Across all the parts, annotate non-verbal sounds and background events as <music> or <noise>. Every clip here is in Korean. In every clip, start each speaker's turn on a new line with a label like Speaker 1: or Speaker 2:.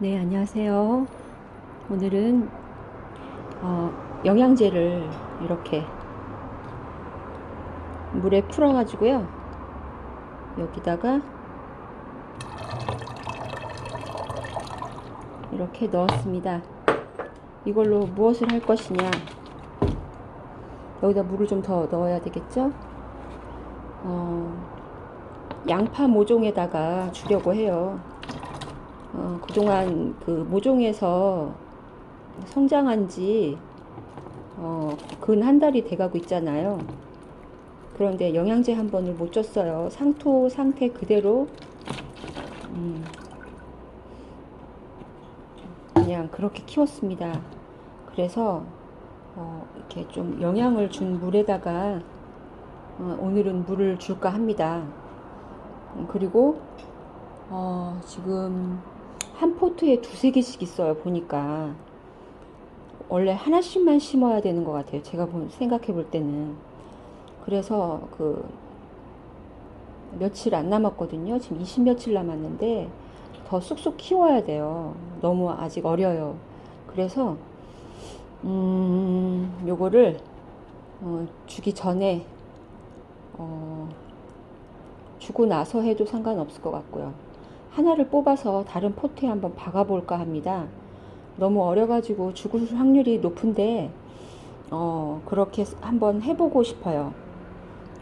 Speaker 1: 네, 안녕하세요. 오늘은 어, 영양제를 이렇게 물에 풀어 가지고요. 여기다가 이렇게 넣었습니다. 이걸로 무엇을 할 것이냐? 여기다 물을 좀 더 넣어야 되겠죠? 어, 양파 모종에다가 주려고 해요. 어, 그동안 그 모종에서 성장한 지, 어, 근 한 달이 돼가고 있잖아요. 그런데 영양제 한 번을 못 줬어요. 상토 상태 그대로, 음, 그냥 그렇게 키웠습니다. 그래서, 어, 이렇게 좀 영양을 준 물에다가, 어, 오늘은 물을 줄까 합니다. 음, 그리고, 어, 지금, 한 포트에 두세 개씩 있어요, 보니까. 원래 하나씩만 심어야 되는 것 같아요. 제가 생각해 볼 때는. 그래서 그, 며칠 안 남았거든요. 지금 20 며칠 남았는데, 더 쑥쑥 키워야 돼요. 너무 아직 어려요. 그래서, 음, 요거를, 어, 주기 전에, 어, 주고 나서 해도 상관없을 것 같고요. 하나를 뽑아서 다른 포트에 한번 박아볼까 합니다. 너무 어려가지고 죽을 확률이 높은데, 어, 그렇게 한번 해보고 싶어요.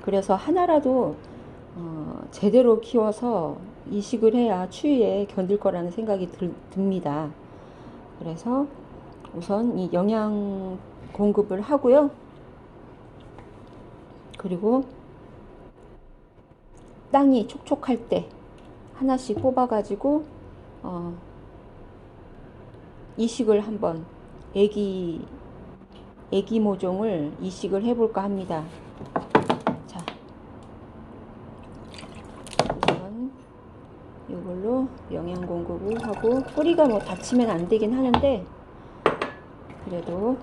Speaker 1: 그래서 하나라도, 어, 제대로 키워서 이식을 해야 추위에 견딜 거라는 생각이 들, 듭니다. 그래서 우선 이 영양 공급을 하고요. 그리고 땅이 촉촉할 때 하나씩 뽑아가지고 어, 이식을 한번 애기 애기 모종을 이식을 해볼까 합니다. 자, 우선 이걸로 영양 공급을 하고 뿌리가 뭐 다치면 안 되긴 하는데 그래도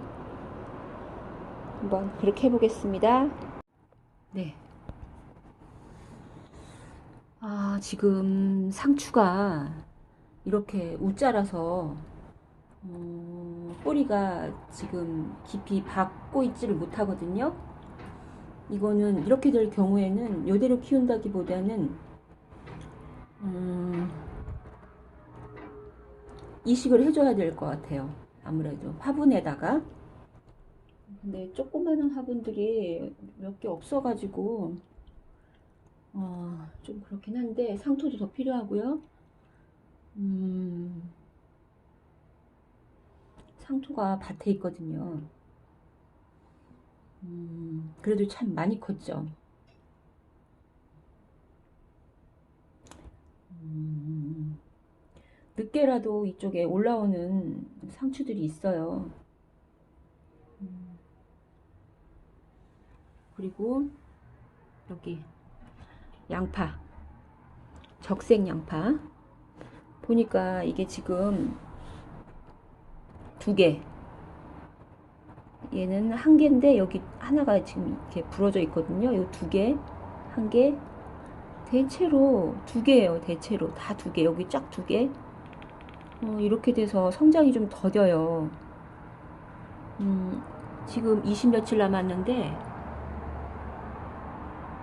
Speaker 1: 한번 그렇게 해보겠습니다. 네. 아, 지금 상추가 이렇게 우짜라서 어, 뿌리가 지금 깊이 박고 있지를 못하거든요. 이거는 이렇게 될 경우에는 이대로 키운다기보다는 음, 이식을 해줘야 될 것 같아요. 아무래도 화분에다가. 근데 조그마한 화분들이 몇 개 없어가지고 어, 좀 그렇긴 한데 상토도 더 필요하고요. 음, 상토가 밭에 있거든요. 음, 그래도 참 많이 컸죠. 음, 늦게라도 이쪽에 올라오는 상추들이 있어요. 음, 그리고 여기 양파. 적색 양파. 보니까 이게 지금 두 개. 얘는 한 개인데 여기 하나가 지금 이렇게 부러져 있거든요. 이 두개한 개. 대체로 두 개예요 대체로. 다 두 개. 여기 쫙 두개. 어, 이렇게 돼서 성장이 좀 더뎌요. 음, 지금 20 며칠 남았는데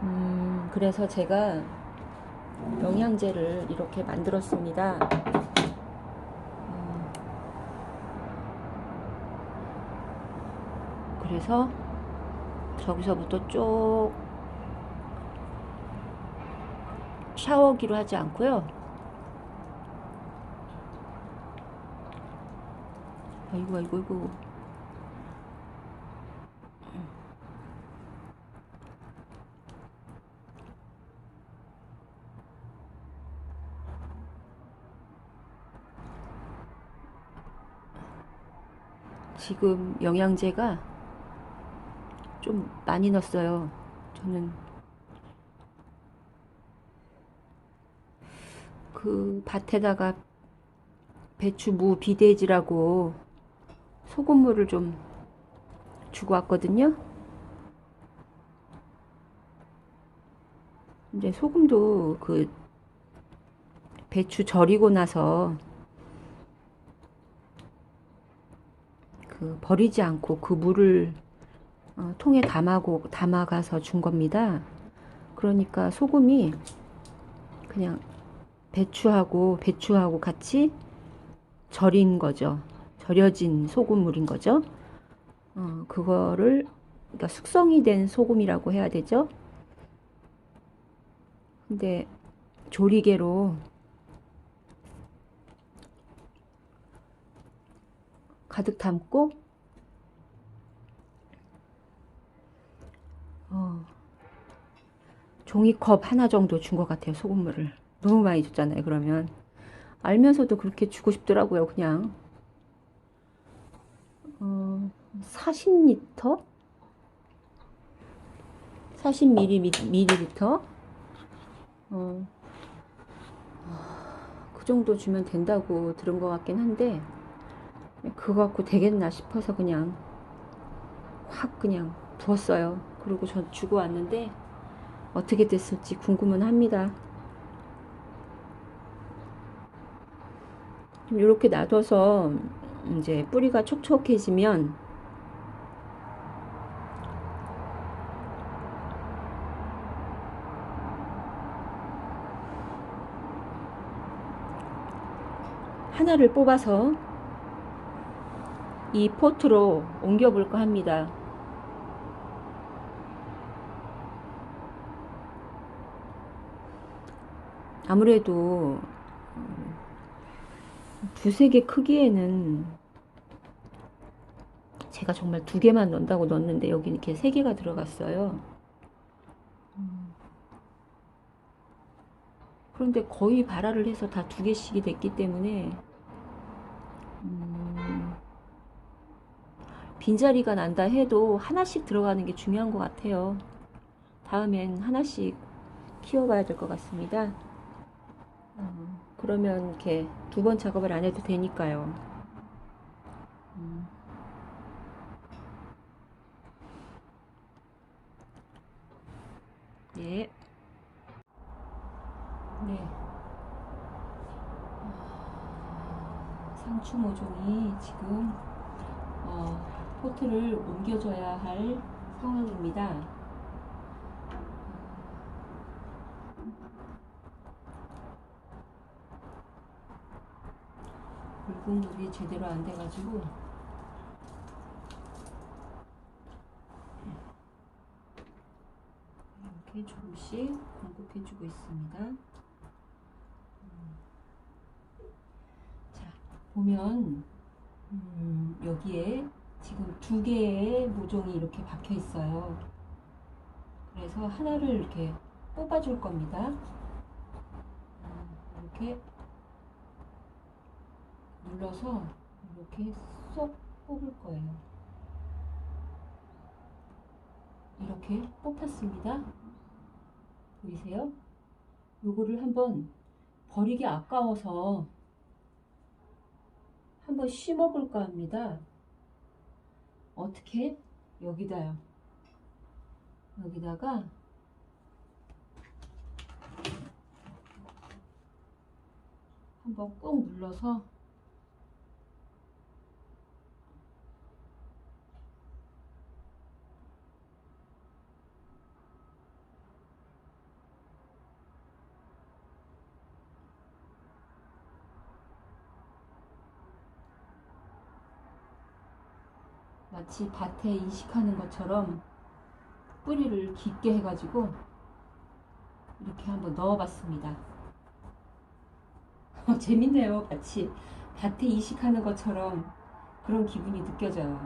Speaker 1: 음, 그래서 제가 영양제를 이렇게 만들었습니다. 음, 그래서 저기서부터 쭉 샤워기로 하지 않고요. 아이고 아이고 아이고 지금 영양제가 좀 많이 넣었어요. 저는 그 밭에다가 배추 무 비대지라고 소금물을 좀 주고 왔거든요. 근데 소금도 그 배추 절이고 나서 그 버리지 않고 그 물을 어, 통에 담아고 담아가서 준 겁니다. 그러니까 소금이 그냥 배추하고 배추하고 같이 절인 거죠. 절여진 소금물인 거죠. 어, 그거를 그러니까 숙성이 된 소금이라고 해야 되죠. 근데 조리개로 가득 담고 어, 종이컵 하나 정도 준 것 같아요 소금물을. 너무 많이 줬잖아요 그러면. 알면서도 그렇게 주고 싶더라고요 그냥. 어, 40리터? 40ml 어, 그 정도 주면 된다고 들은 것 같긴 한데 그거 갖고 되겠나 싶어서 그냥 확 그냥 부었어요. 그리고 전 주고 왔는데 어떻게 됐을지 궁금은 합니다. 좀 이렇게 놔둬서 이제 뿌리가 촉촉해지면 하나를 뽑아서 이 포트로 옮겨 볼까 합니다. 아무래도 두세 개 크기에는 제가 정말 두 개만 넣는다고 넣었는데 여기 이렇게 세 개가 들어갔어요. 그런데 거의 발화를 해서 다 두 개씩이 됐기 때문에 빈자리가 난다 해도 하나씩 들어가는 게 중요한 것 같아요. 다음엔 하나씩 키워봐야 될 것 같습니다. 어, 그러면 이렇게 두 번 작업을 안 해도 되니까요. 음. 네. 네. 상추 모종이 지금 어, 포트를 옮겨줘야 할 상황입니다. 물공급이 제대로 안 돼가지고 이렇게 조금씩 공급해주고 있습니다. 음. 자 보면 음, 여기에 지금 두 개의 모종이 이렇게 박혀 있어요. 그래서 하나를 이렇게 뽑아줄 겁니다. 음, 이렇게 눌러서 이렇게 쏙 뽑을 거예요. 이렇게 뽑혔습니다. 보이세요? 요거를 한번 버리기 아까워서 한번 심어 볼까 합니다. 어떻게? 여기다요. 여기다가 한번 꾹 눌러서 마치 밭에 이식하는 것처럼 뿌리를 깊게 해가지고 이렇게 한번 넣어봤습니다. <laughs> 재밌네요. 마치 밭에 이식하는 것처럼 그런 기분이 느껴져요.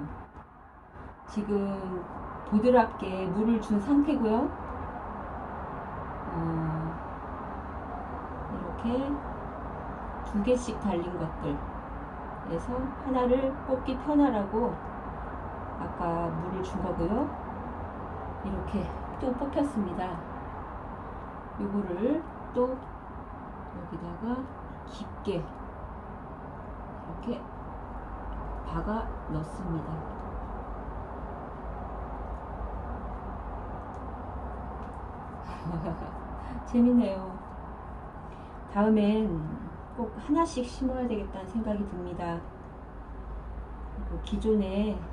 Speaker 1: 지금 보드랍게 물을 준 상태고요. 어, 이렇게 두 개씩 달린 것들. 그래서 하나를 뽑기 편하라고 아까 물을 준 거고요. 이렇게 또 뽑혔습니다. 요거를 또 여기다가 깊게 이렇게 박아 넣습니다. <laughs> 재밌네요. 다음엔 꼭 하나씩 심어야 되겠다는 생각이 듭니다. 기존에 어,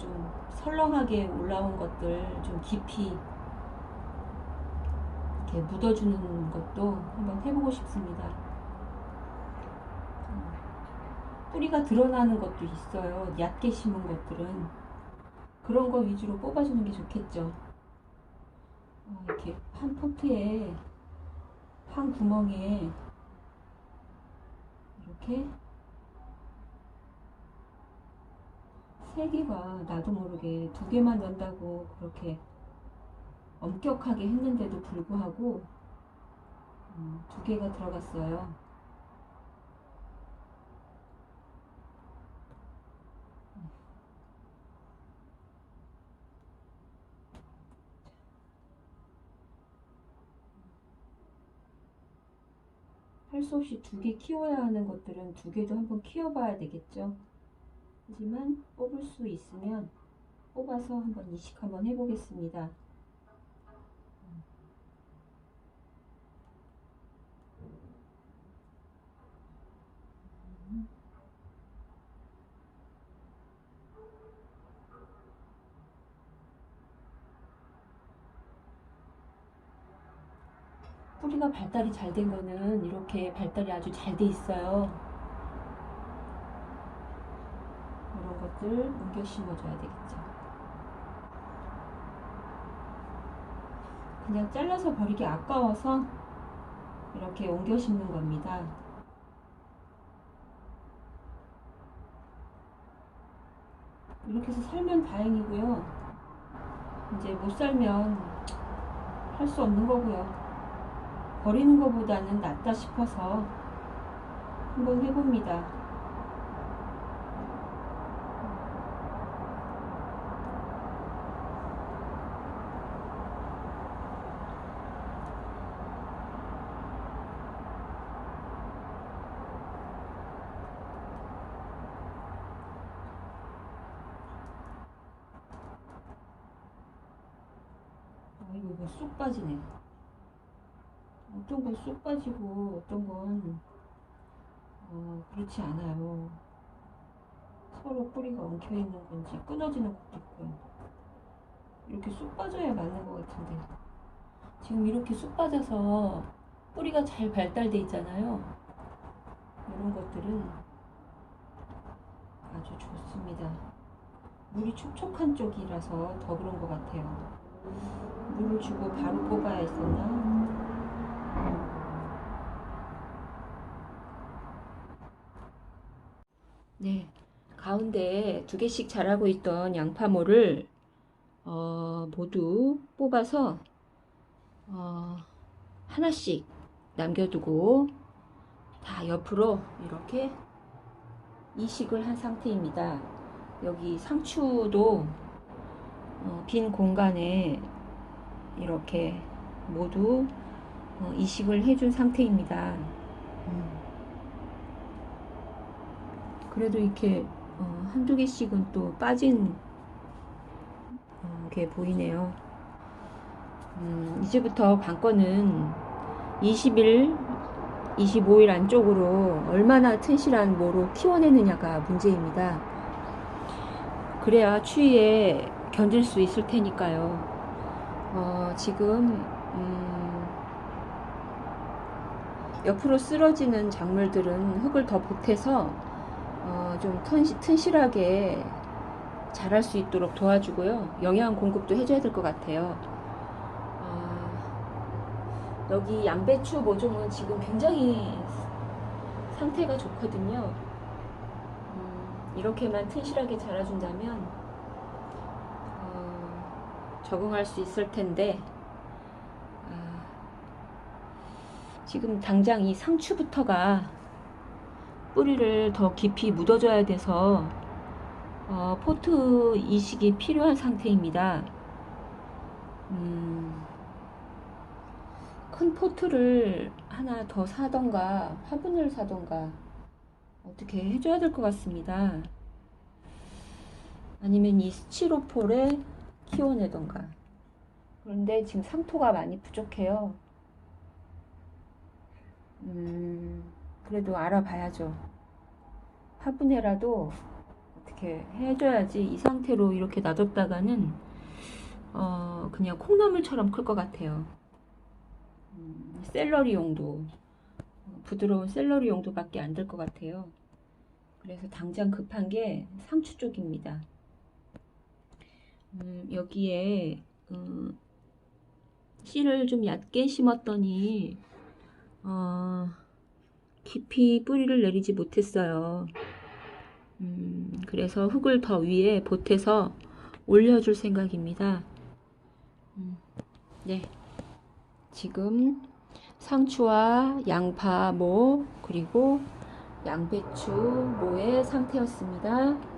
Speaker 1: 좀 설렁하게 올라온 것들 좀 깊이 이렇게 묻어주는 것도 한번 해보고 싶습니다. 어, 뿌리가 드러나는 것도 있어요. 얕게 심은 것들은 그런 거 위주로 뽑아주는 게 좋겠죠. 어, 이렇게 한 포트에 한 구멍에 이렇게 세 개가 나도 모르게 두 개만 넣는다고 그렇게 엄격하게 했는데도 불구하고 음, 두 개가 들어갔어요. 할 수 없이 두 개 키워야 하는 것들은 두 개도 한번 키워봐야 되겠죠. 하지만 뽑을 수 있으면 뽑아서 한번 이식 한번 해보겠습니다. 뿌리가 발달이 잘 된 거는 이렇게 발달이 아주 잘 돼 있어요. 이런 것들 옮겨 심어줘야 되겠죠. 그냥 잘라서 버리기 아까워서 이렇게 옮겨 심는 겁니다. 이렇게 해서 살면 다행이고요. 이제 못 살면 할 수 없는 거고요. 버리는 것보다는 낫다 싶어서 한번 해봅니다. 아, 이거 뭐쑥 빠지네. 어떤 건쑥 빠지고 어떤 건 어, 그렇지 않아요. 서로 뿌리가 엉켜 있는 건지 끊어지는 것도 있고요. 이렇게 쑥 빠져야 맞는 것 같은데 지금 이렇게 쑥 빠져서 뿌리가 잘 발달돼 있잖아요. 이런 것들은 아주 좋습니다. 물이 촉촉한 쪽이라서 더 그런 것 같아요. 주고 바로 뽑아야 했었나? 네, 가운데 두 개씩 자라고 있던 양파모를 어, 모두 뽑아서 어, 하나씩 남겨두고 다 옆으로 이렇게 이식을 한 상태입니다. 여기 상추도 어, 빈 공간에 이렇게 모두 어, 이식을 해준 상태입니다. 음. 그래도 이렇게 어, 한두 개씩은 또 빠진 어, 게 보이네요. 음, 이제부터 관건은 20일, 25일 안쪽으로 얼마나 튼실한 모로 키워내느냐가 문제입니다. 그래야 추위에 견딜 수 있을 테니까요. 어, 지금 음, 옆으로 쓰러지는 작물들은 흙을 더 보태서 어, 좀 튼시, 튼실하게 자랄 수 있도록 도와주고요. 영양 공급도 해줘야 될 것 같아요. 어, 여기 양배추 모종은 지금 굉장히 상태가 좋거든요. 음, 이렇게만 튼실하게 자라준다면 어, 적응할 수 있을 텐데 아, 지금 당장 이 상추부터가 뿌리를 더 깊이 묻어줘야 돼서 어, 포트 이식이 필요한 상태입니다. 음, 큰 포트를 하나 더 사던가 화분을 사던가 어떻게 해줘야 될 것 같습니다. 아니면 이 스티로폴에 키워내던가. 그런데 지금 상토가 많이 부족해요. 음, 그래도 알아봐야죠. 화분에라도 어떻게 해줘야지 이 상태로 이렇게 놔뒀다가는 어 그냥 콩나물처럼 클 것 같아요. 음, 샐러리 용도 부드러운 샐러리 용도밖에 안 될 것 같아요. 그래서 당장 급한 게 상추 쪽입니다. 음, 여기에 음, 씨를 좀 얕게 심었더니 어, 깊이 뿌리를 내리지 못했어요. 음, 그래서 흙을 더 위에 보태서 올려줄 생각입니다. 음, 네. 지금 상추와 양파 모 그리고 양배추 모의 상태였습니다.